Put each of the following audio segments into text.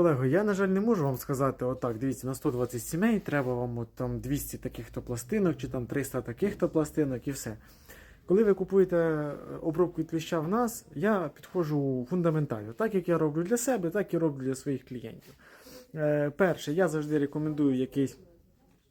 Колего, я, на жаль, не можу вам сказати, отак, дивіться, на 120 сімей треба вам от, там 200 таких-то пластинок, чи там 300 таких-то пластинок і все. Коли ви купуєте е, обробку від кліща в нас, я підходжу фундаментально. Так як я роблю для себе, так і роблю для своїх клієнтів. Е, перше, я завжди рекомендую якийсь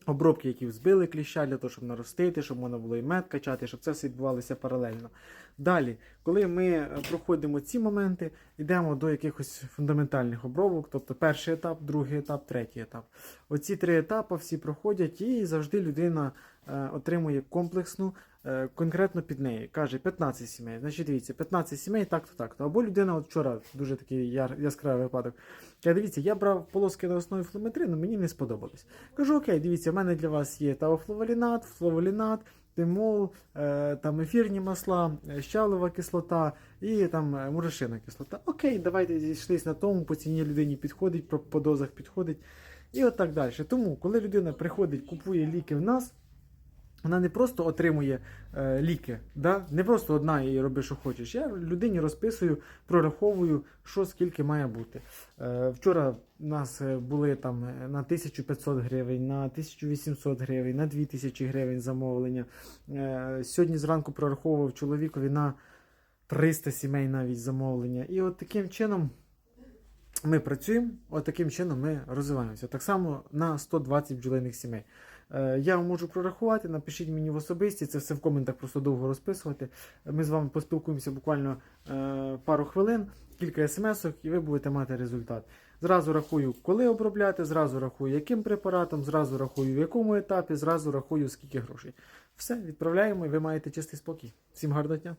обробки, які взбили кліща для того, щоб наростити, щоб можна було і мед качати, щоб це все відбувалося паралельно. Далі, коли ми е, проходимо ці моменти, йдемо до якихось фундаментальних обробок, тобто перший етап, другий етап, третій етап. Оці три етапи всі проходять, і завжди людина е, отримує комплексну, е, конкретно під неї. Каже 15 сімей. Значить, дивіться, 15 сімей так-то так-то. Або людина, от вчора дуже такий яскравий випадок. Каже, дивіться, я брав полоски на основі флометрину, мені не сподобалось. Кажу, окей, дивіться, в мене для вас є тавофлаволінат, флаволінат, тимол, е, там ефірні масла, е, кислота і там е, мурашина кислота. Окей, давайте зійшлись на тому, по ціні людині підходить, по дозах підходить. І от так далі. Тому, коли людина приходить, купує ліки в нас, вона не просто отримує е, ліки, да? не просто одна і роби, що хочеш. Я людині розписую, прораховую, що скільки має бути. Е, вчора у нас е, були там е, на 1500 гривень, на 1800 гривень, на 2000 гривень замовлення. Е, сьогодні зранку прораховував чоловікові на 300 сімей навіть замовлення. І от таким чином. Ми працюємо, от таким чином ми розвиваємося. Так само на 120 бджолиних сімей. Е, Я вам можу прорахувати, напишіть мені в особисті, це все в коментах просто довго розписувати. Ми з вами поспілкуємося буквально е, пару хвилин, кілька смс-ок, і ви будете мати результат. Зразу рахую, коли обробляти, зразу рахую, яким препаратом, зразу рахую, в якому етапі, зразу рахую, скільки грошей. Все, відправляємо, і ви маєте чистий спокій. Всім гарного дня!